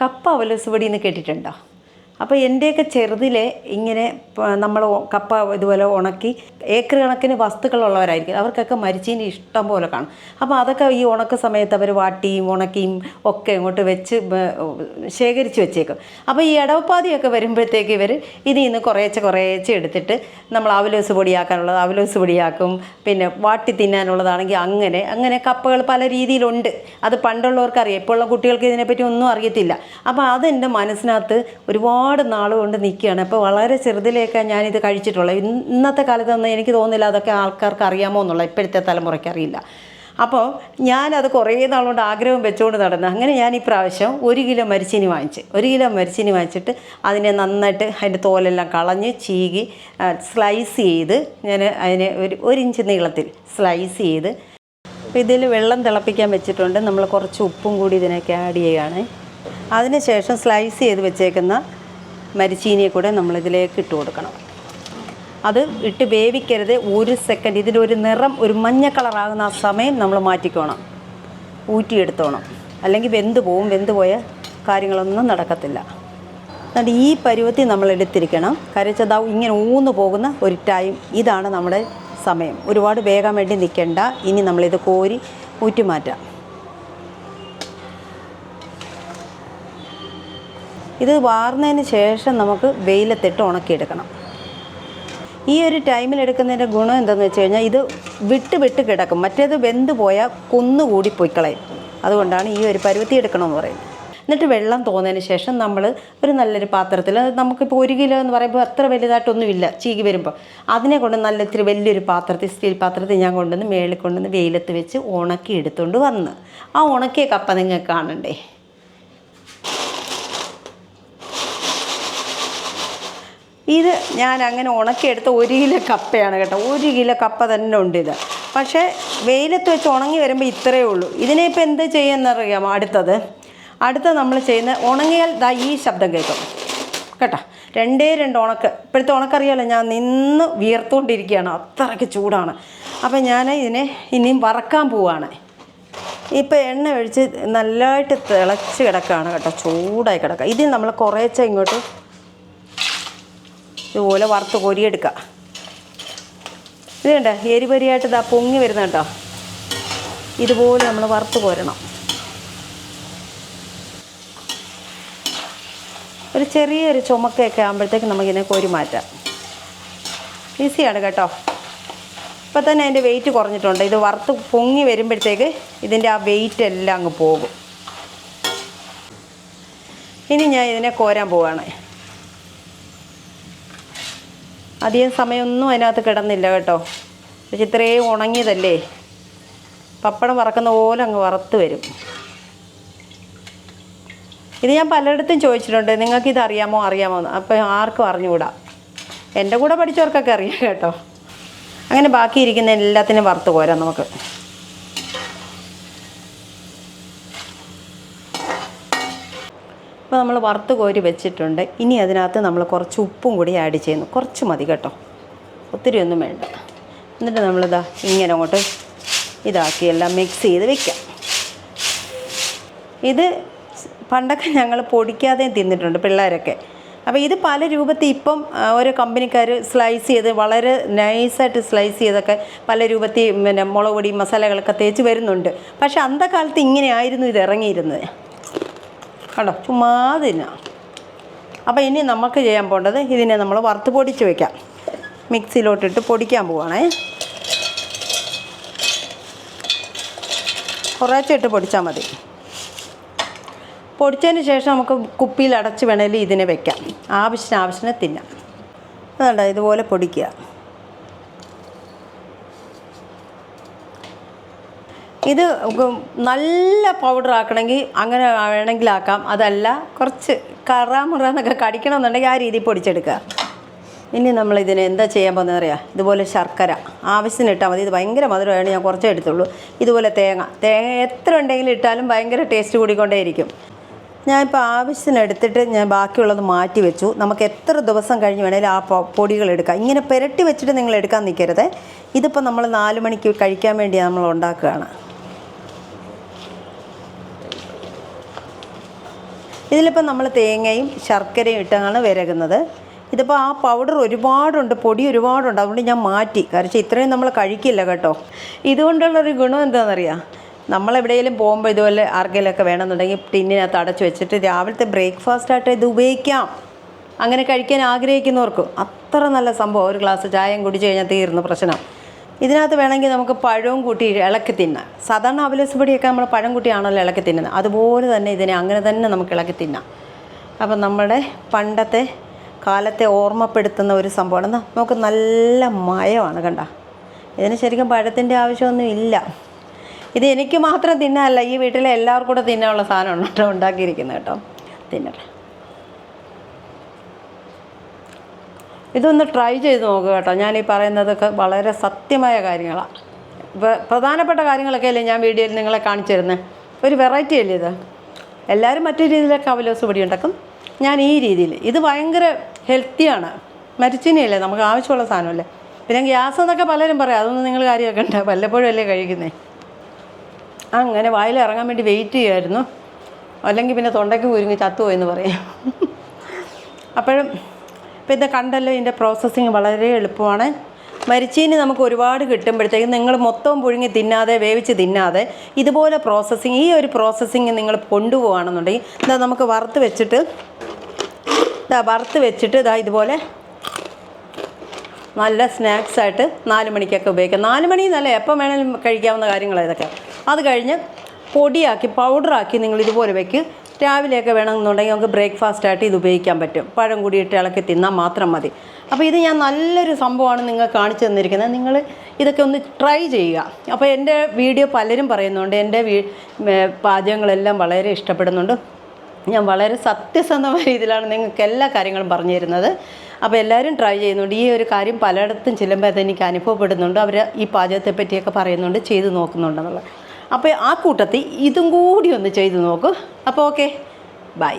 കപ്പ അവലോസ് പൊടി എന്ന് കേട്ടിട്ടുണ്ടോ? അപ്പോൾ എന്റെയൊക്കെ ചെറുതിലെ ഇങ്ങനെ നമ്മൾ കപ്പ ഇതുപോലെ ഉണക്കി ഏക്കർ കണക്കിന് വസ്തുക്കളുള്ളവരായിരിക്കും. അവർക്കൊക്കെ മരിച്ചീനി ഇഷ്ടം പോലെ കാണും. അപ്പോൾ അതൊക്കെ ഈ ഉണക്ക സമയത്ത് അവർ വാട്ടിയും ഉണക്കിയും ഒക്കെ ഇങ്ങോട്ട് വെച്ച് ശേഖരിച്ച് വെച്ചേക്കും. അപ്പോൾ ഈ ഇടവപ്പാതിയൊക്കെ വരുമ്പോഴത്തേക്ക് ഇവർ ഇതിൽ നിന്ന് കുറേശ്ശെ കുറേശ്ശെ എടുത്തിട്ട് നമ്മൾ അവലോസ് പൊടിയാക്കാനുള്ളത് അവലോസ് പൊടിയാക്കും. പിന്നെ വാട്ടി തിന്നാനുള്ളതാണെങ്കിൽ അങ്ങനെ അങ്ങനെ കപ്പകൾ പല രീതിയിലുണ്ട്. അത് പണ്ടുള്ളവർക്കറിയാം. ഇപ്പോഴുള്ള കുട്ടികൾക്ക് ഇതിനെപ്പറ്റി ഒന്നും അറിയത്തില്ല. അപ്പോൾ അതെന്റെ മനസ്സിനകത്ത് ഒരുപാട് നാൾ കൊണ്ട് നിൽക്കുകയാണ് അപ്പോൾ വളരെ ചെറുതിലേക്ക് ഞാനിത് കഴിച്ചിട്ടുള്ളത് ഇന്ന് ഇന്നത്തെ കാലത്തൊന്നും എനിക്ക് തോന്നുന്നില്ല അതൊക്കെ ആൾക്കാർക്ക് അറിയാമോ എന്നുള്ള ഇപ്പോഴത്തെ തലമുറയ്ക്ക് അറിയില്ല. അപ്പോൾ ഞാനത് കുറേ നാളുകൊണ്ട് ആഗ്രഹം വെച്ചുകൊണ്ട് നടന്നു അങ്ങനെ ഞാൻ ഈ പ്രാവശ്യം ഒരു കിലോ മരിച്ചിനി വാങ്ങിച്ച്. ഒരു കിലോ മരിച്ചിനി വാങ്ങിച്ചിട്ട് അതിനെ നന്നായിട്ട് അതിന്റെ തോലെല്ലാം കളഞ്ഞ് ചീകി സ്ലൈസ് ചെയ്ത് ഞാൻ അതിനെ ഒരു ഒരു ഇഞ്ച് നീളത്തിൽ സ്ലൈസ് ചെയ്ത് അപ്പോൾ ഇതിൽ വെള്ളം തിളപ്പിക്കാൻ വെച്ചിട്ടുണ്ട്. നമ്മൾ കുറച്ച് ഉപ്പും കൂടി ഇതിനൊക്കെ ആഡ് ചെയ്യുകയാണ്. അതിനുശേഷം സ്ലൈസ് ചെയ്ത് വെച്ചേക്കുന്ന മരിച്ചീനിയെ കൂടെ നമ്മളിതിലേക്ക് ഇട്ട് കൊടുക്കണം. അത് ഇട്ട് വേവിക്കരുത്. ഒരു സെക്കൻഡ് ഇതിന്റെ ഒരു നിറം ഒരു മഞ്ഞ കളറാകുന്ന ആ സമയം നമ്മൾ മാറ്റിക്കോണം. ഊറ്റിയെടുത്തോണം. അല്ലെങ്കിൽ വെന്ത് പോവും. വെന്ത് പോയ കാര്യങ്ങളൊന്നും നടക്കത്തില്ല. എന്നിട്ട് ഈ പരുവത്തിൽ നമ്മൾ എടുത്തിരിക്കണം. കരച്ചതാവ് ഇങ്ങനെ ഊന്നു പോകുന്ന ഒരു ടൈം ഇതാണ് നമ്മുടെ സമയം. ഒരുപാട് വേഗം വേണ്ടി നിൽക്കേണ്ട. ഇനി നമ്മളിത് കോരി ഊറ്റി മാറ്റാം ഇത് വാർന്നതിന് ശേഷം നമുക്ക് വെയിലത്തിട്ട് ഉണക്കിയെടുക്കണം. ഈ ഒരു ടൈമിൽ എടുക്കുന്നതിന്റെ ഗുണം എന്താണെന്ന് വെച്ച് കഴിഞ്ഞാൽ ഇത് വിട്ട് വിട്ട് കിടക്കും. മറ്റേത് വെന്ത് പോയാൽ കുന്നുകൂടി പൊയ്ക്കളയും. അതുകൊണ്ടാണ് ഈ ഒരു പരുവത്തി എടുക്കണമെന്ന് പറയുന്നത്. എന്നിട്ട് വെള്ളം തോന്നതിന് ശേഷം നമ്മൾ ഒരു നല്ലൊരു പാത്രത്തിൽ നമുക്കിപ്പോൾ ഒരു കിലോ എന്ന് പറയുമ്പോൾ അത്ര വലുതായിട്ടൊന്നുമില്ല ചീകി വരുമ്പോൾ അതിനെ കൊണ്ട് നല്ല ഇത്തിരി വലിയൊരു പാത്രത്തിൽ സ്റ്റീൽ പാത്രത്തിൽ ഞാൻ കൊണ്ടുവന്ന് മേളിൽ കൊണ്ടുവന്ന് വെയിലത്ത് വെച്ച് ഉണക്കി എടുത്തുകൊണ്ട് വന്ന്. ആ ഉണക്കിയ കപ്പ നിങ്ങൾക്ക് കാണണ്ടേ? ഇത് ഞാൻ അങ്ങനെ ഉണക്കിയെടുത്ത ഒരു കിലോ കപ്പയാണ് കേട്ടോ. ഒരു കിലോ കപ്പ തന്നെ ഉണ്ട് ഇത് പക്ഷേ വെയിലത്ത് വെച്ച് ഉണങ്ങി വരുമ്പോൾ ഇത്രയേ ഉള്ളൂ. ഇതിനെ ഇപ്പോൾ എന്ത് ചെയ്യുമെന്നറിയാമോ അടുത്തത്? അടുത്ത നമ്മൾ ചെയ്യുന്ന ഉണങ്ങിയാൽ ദാ ഈ ശബ്ദം കേൾക്കും. കേട്ടോ? രണ്ടേ രണ്ട് ഉണക്ക്. ഇപ്പോഴത്തെ ഉണക്കറിയാലോ ഞാൻ നിന്ന് വിയർത്തുകൊണ്ടിരിക്കുകയാണ് അത്രയ്ക്ക് ചൂടാണ്. അപ്പോൾ ഞാൻ ഇതിനെ ഇനിയും വറക്കാൻ പോവാണ്. ഇപ്പോൾ എണ്ണ ഒഴിച്ച് നല്ലതായിട്ട് തിളച്ച് കിടക്കുകയാണ് കേട്ടോ. ചൂടായി കിടക്കുക ഇതിൽ നമ്മൾ കുറേശ്ശെ ഇങ്ങോട്ട് ഇതുപോലെ വറുത്ത് കോരിയെടുക്കുക. ഇത് കണ്ട? എരിപരിയായിട്ട് ഇതാ പൊങ്ങി വരുന്ന കേട്ടോ ഇതുപോലെ നമ്മൾ വറുത്ത് കോരണം. ഒരു ചെറിയൊരു ചുമക്കയൊക്കെ ആകുമ്പോഴത്തേക്ക് നമുക്കിതിനെ കോരി മാറ്റാം. ഈസിയാണ് കേട്ടോ. ഇപ്പം തന്നെ അതിന്റെ വെയിറ്റ് കുറഞ്ഞിട്ടുണ്ട്. ഇത് വറുത്ത് പൊങ്ങി വരുമ്പോഴത്തേക്ക് ഇതിന്റെ ആ വെയിറ്റ് എല്ലാം അങ്ങ് പോകും. ഇനി ഞാൻ ഇതിനെ കോരാൻ പോവാണ്. അധികം സമയമൊന്നും അതിനകത്ത് കിടന്നില്ല കേട്ടോ. പക്ഷെ ഇത്രയും ഉണങ്ങിയതല്ലേ? പപ്പടം വറക്കുന്ന പോലെ അങ്ങ് വറുത്ത് വരും. ഇത് ഞാൻ പലയിടത്തും ചോദിച്ചിട്ടുണ്ട്. നിങ്ങൾക്ക് ഇത് അറിയാമോ? അറിയാമോ എന്ന്. അപ്പോൾ ആർക്കും അറിഞ്ഞുകൂടാ. എന്റെ കൂടെ പഠിച്ചവർക്കൊക്കെ അറിയാം കേട്ടോ. അങ്ങനെ ബാക്കി ഇരിക്കുന്ന എല്ലാത്തിനും വറുത്ത് പോരാം നമുക്ക്. അപ്പോൾ നമ്മൾ വറുത്ത് കോരി വെച്ചിട്ടുണ്ട്. ഇനി അതിനകത്ത് നമ്മൾ കുറച്ച് ഉപ്പും കൂടി ആഡ് ചെയ്യുന്നു. കുറച്ച് മതി കേട്ടോ. ഒത്തിരി ഒന്നും വേണ്ട. എന്നിട്ട് നമ്മളിതാ ഇങ്ങനെ അങ്ങോട്ട് ഇതാക്കി എല്ലാം മിക്സ് ചെയ്ത് വെക്കാം. ഇത് പണ്ടൊക്കെ ഞങ്ങൾ പൊടിക്കാതെയും തിന്നിട്ടുണ്ട് പിള്ളേരൊക്കെ. അപ്പോൾ ഇത് പല രൂപത്തിൽ ഇപ്പം ഓരോ കമ്പനിക്കാർ സ്ലൈസ് ചെയ്ത് വളരെ നൈസായിട്ട് സ്ലൈസ് ചെയ്തൊക്കെ പല രൂപത്തിൽ പിന്നെ മുളക് പൊടി മസാലകളൊക്കെ തേച്ച് വരുന്നുണ്ട്. പക്ഷേ അന്ധകാലത്ത് ഇങ്ങനെ ആയിരുന്നു ഇത് ഇറങ്ങിയിരുന്നത്. കണ്ടോ? ചുമ്മാ തിന്നാം. അപ്പോൾ ഇനി നമുക്ക് ചെയ്യാൻ പോകേണ്ടത് ഇതിനെ നമ്മൾ വറുത്ത് പൊടിച്ച് വെക്കാം. മിക്സിയിലോട്ടിട്ട് പൊടിക്കാൻ പോവാണേ. കുറേശ്ശെ ഇട്ട് പൊടിച്ചാൽ മതി. പൊടിച്ചതിന് ശേഷം നമുക്ക് കുപ്പിയിൽ അടച്ച് വേണമെങ്കിൽ ഇതിനെ വെക്കാം. ആവശ്യത്തിന് ആവശ്യത്തിന് തിന്നാം. അതുകൊണ്ട് ഇതുപോലെ പൊടിക്കുക. ഇത് നല്ല പൗഡർ ആക്കണമെങ്കിൽ അങ്ങനെ വേണമെങ്കിൽ ആക്കാം. അതല്ല കുറച്ച് കറാമുറ എന്നൊക്കെ കടിക്കണമെന്നുണ്ടെങ്കിൽ ആ രീതിയിൽ പൊടിച്ചെടുക്കുക. ഇനി നമ്മൾ ഇതിന് എന്താ ചെയ്യാൻ പോകുന്നത് അറിയാം ഇതുപോലെ ശർക്കര. ആവശ്യത്തിന് ഇട്ടാൽ മതി. ഇത് ഭയങ്കര മധുരമാണ്. ഞാൻ കുറച്ചേ എടുത്തുള്ളൂ. ഇതുപോലെ തേങ്ങ. തേങ്ങ എത്ര ഉണ്ടെങ്കിലും ഇട്ടാലും ഭയങ്കര ടേസ്റ്റ് കൂടിക്കൊണ്ടേയിരിക്കും. ഞാനിപ്പോൾ ആവശ്യത്തിന് എടുത്തിട്ട് ഞാൻ ബാക്കിയുള്ളത് മാറ്റി വെച്ചു. നമുക്ക് എത്ര ദിവസം കഴിഞ്ഞ് വേണേലും ആ പൊടികൾ എടുക്കാം. ഇങ്ങനെ പുരട്ടി വെച്ചിട്ട് നിങ്ങൾ എടുക്കാൻ നിൽക്കരുത്. ഇതിപ്പോൾ നമ്മൾ നാല് മണിക്ക് കഴിക്കാൻ വേണ്ടി നമ്മൾ ഉണ്ടാക്കുകയാണ്. ഇതിലിപ്പോൾ നമ്മൾ തേങ്ങയും ശർക്കരയും ഇട്ടാണ് വിരകുന്നത്. ഇതിപ്പോൾ ആ പൗഡർ ഒരുപാടുണ്ട് പൊടി ഒരുപാടുണ്ട്. അതുകൊണ്ട് ഞാൻ മാറ്റി. കാരണം ഇത്രയും നമ്മൾ കഴിക്കില്ല കേട്ടോ. ഇതുകൊണ്ടുള്ളൊരു ഗുണം എന്താണെന്നറിയാം നമ്മളെവിടെയെങ്കിലും പോകുമ്പോൾ ഇതുപോലെ ആർക്കെങ്കിലുമൊക്കെ വേണമെന്നുണ്ടെങ്കിൽ ടിന്നിനകത്ത് അടച്ചു വെച്ചിട്ട് രാവിലത്തെ ബ്രേക്ക്ഫാസ്റ്റായിട്ട് ഇത് ഉപയോഗിക്കാം. അങ്ങനെ കഴിക്കാൻ ആഗ്രഹിക്കുന്നവർക്ക് അത്ര നല്ല സംഭവം. ഒരു ഗ്ലാസ് ചായയും കുടിച്ച് കഴിഞ്ഞാൽ തീർന്നു പ്രശ്നം. ഇതിനകത്ത് വേണമെങ്കിൽ നമുക്ക് പഴവും കൂട്ടി ഇളക്കി തിന്നാം. സാധാരണ അവലസ് പൊടിയൊക്കെ നമ്മൾ പഴം കൂട്ടിയാണല്ലോ ഇളക്കി തിന്നുന്നത്. അതുപോലെ തന്നെ ഇതിനെ അങ്ങനെ തന്നെ നമുക്ക് ഇളക്കി തിന്നാം. അപ്പം നമ്മുടെ പണ്ടത്തെ കാലത്തെ ഓർമ്മപ്പെടുത്തുന്ന ഒരു സംഭവമാണ്. നമുക്ക് നല്ല മയമാണ് കണ്ട. ഇതിന് ശരിക്കും പഴത്തിന്റെ ആവശ്യമൊന്നും ഇല്ല. ഇത് എനിക്ക് മാത്രം തിന്നാനല്ല ഈ വീട്ടിലെ എല്ലാവർക്കും കൂടെ തിന്നാനുള്ള സാധനമാണ് കേട്ടോ ഉണ്ടാക്കിയിരിക്കുന്നത് കേട്ടോ. തിന്നട്ടെ. ഇതൊന്ന് ട്രൈ ചെയ്ത് നോക്കുക കേട്ടോ. ഞാൻ ഈ പറയുന്നതൊക്കെ വളരെ സത്യമായ കാര്യങ്ങളാണ് ഇപ്പോൾ പ്രധാനപ്പെട്ട കാര്യങ്ങളൊക്കെ അല്ലേ ഞാൻ വീഡിയോയിൽ നിങ്ങളെ കാണിച്ചു തരുന്നത് ഒരു വെറൈറ്റി അല്ലേ ഇത്? എല്ലാവരും മറ്റു രീതിയിലൊക്കെ അവലോസ് പൊടി ഉണ്ടാക്കും. ഞാൻ ഈ രീതിയിൽ. ഇത് ഭയങ്കര ഹെൽത്തിയാണ് മരിച്ചിനിയല്ലേ നമുക്ക് ആവശ്യമുള്ള സാധനമല്ലേ? പിന്നെ ഗ്യാസ് എന്നൊക്കെ പലരും പറയാം. അതൊന്നും നിങ്ങൾ കാര്യമൊക്കെ ഉണ്ട്. വല്ലപ്പോഴും അല്ലേ കഴിക്കുന്നേ? അങ്ങനെ വായിൽ ഇറങ്ങാൻ വേണ്ടി വെയിറ്റ് ചെയ്യുമായിരുന്നു അല്ലെങ്കിൽ പിന്നെ തൊണ്ടയ്ക്ക് കുരുങ്ങി ചത്തുപോയെന്ന് പറയും. അപ്പോഴും ഇപ്പം ഇത് കണ്ടല്ലോ ഇതിന്റെ പ്രോസസ്സിങ് വളരെ എളുപ്പമാണ്. മരിച്ചീനി നമുക്ക് ഒരുപാട് കിട്ടുമ്പോഴത്തേക്കും നിങ്ങൾ മൊത്തം പുഴുങ്ങി തിന്നാതെ വേവിച്ച് തിന്നാതെ ഇതുപോലെ പ്രോസസ്സിങ് ഈ ഒരു പ്രോസസ്സിങ് നിങ്ങൾ കൊണ്ടുപോകുകയാണെന്നുണ്ടെങ്കിൽ ഇതാ നമുക്ക് വറുത്ത് വെച്ചിട്ട് ഇതാ വറുത്ത് വെച്ചിട്ട് ഇതാ ഇതുപോലെ നല്ല സ്നാക്സ് ആയിട്ട് നാല് മണിക്കൊക്കെ ഉപയോഗിക്കാം. നാല് മണി എന്നല്ല എപ്പം വേണമെങ്കിലും കഴിക്കാവുന്ന കാര്യങ്ങളാണ് ഇതൊക്കെ. അത് കഴിഞ്ഞ് പൊടിയാക്കി പൗഡറാക്കി നിങ്ങൾ ഇതുപോലെ വെക്ക്. രാവിലെയൊക്കെ വേണമെന്നുണ്ടെങ്കിൽ നമുക്ക് ബ്രേക്ക്ഫാസ്റ്റ് ആയിട്ട് ഇത് ഉപയോഗിക്കാൻ പറ്റും. പഴം കൂടിയിട്ട് ഇളക്കി തിന്നാൽ മാത്രം മതി. അപ്പോൾ ഇത് ഞാൻ നല്ലൊരു സംഭവമാണ് നിങ്ങൾ കാണിച്ചു തന്നിരിക്കുന്നത്. നിങ്ങൾ ഇതൊക്കെ ഒന്ന് ട്രൈ ചെയ്യുക. അപ്പോൾ എന്റെ വീഡിയോ പലരും പറയുന്നുണ്ട്. എന്റെ വീ പാചകങ്ങളെല്ലാം വളരെ ഇഷ്ടപ്പെടുന്നുണ്ട്. ഞാൻ വളരെ സത്യസന്ധമായ രീതിയിലാണ് നിങ്ങൾക്ക് എല്ലാ കാര്യങ്ങളും പറഞ്ഞു തരുന്നത്. അപ്പോൾ എല്ലാവരും ട്രൈ ചെയ്യുന്നുണ്ട്. ഈ ഒരു കാര്യം പലയിടത്തും ചെല്ലുമ്പോൾ അത് എനിക്ക് അനുഭവപ്പെടുന്നുണ്ട്. അവർ ഈ പാചകത്തെ പറ്റിയൊക്കെ പറയുന്നുണ്ട് ചെയ്ത് നോക്കുന്നുണ്ടെന്നുള്ളത് അപ്പോൾ ആ കൂട്ടത്തിൽ ഇതും കൂടി ഒന്ന് ചെയ്ത് നോക്കൂ. അപ്പോൾ ഓക്കെ ബൈ